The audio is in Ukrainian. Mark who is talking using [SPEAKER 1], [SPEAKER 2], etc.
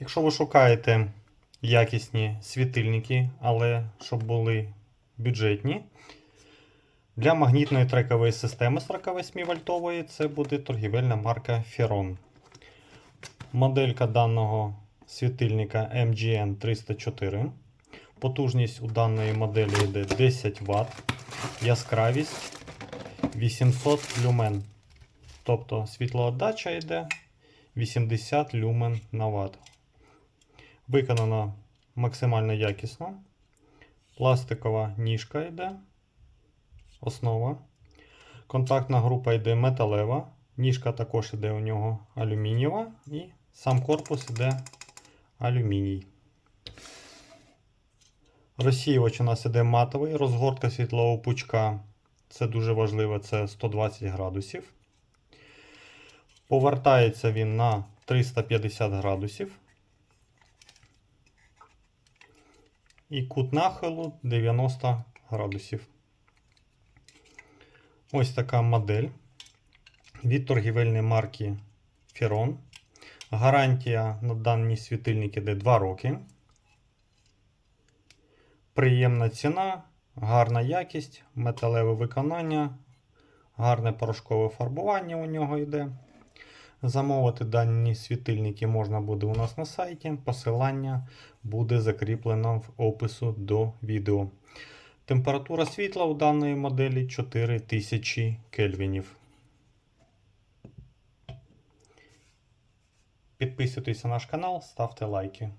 [SPEAKER 1] Якщо ви шукаєте якісні світильники, але щоб були бюджетні, для магнітної трекової системи 48 вольтової це буде торгівельна марка Ferron. Моделька даного світильника MGN 304. Потужність у даної моделі йде 10 Вт. Яскравість 800 люмен. Тобто світлоотдача йде 80 люмен на Вт. Виконано максимально якісно. Пластикова ніжка йде. Основа. Контактна група йде металева. Ніжка також йде у нього алюмінієва. І сам корпус йде алюміній. Розсіювач у нас іде матовий. Розгортка світлового пучка. Це дуже важливо, це 120 градусів. Повертається він на 350 градусів. І кут нахилу 90 градусів. Ось така модель від торгівельної марки Ferron. Гарантія на дані світильники йде 2 роки. Приємна ціна, гарна якість, металеве виконання, гарне порошкове фарбування у нього йде. Замовити дані світильники можна буде у нас на сайті. Посилання буде закріплено в опису до відео. Температура світла у даної моделі 4000 кельвінів. Підписуйтесь на наш канал, ставте лайки.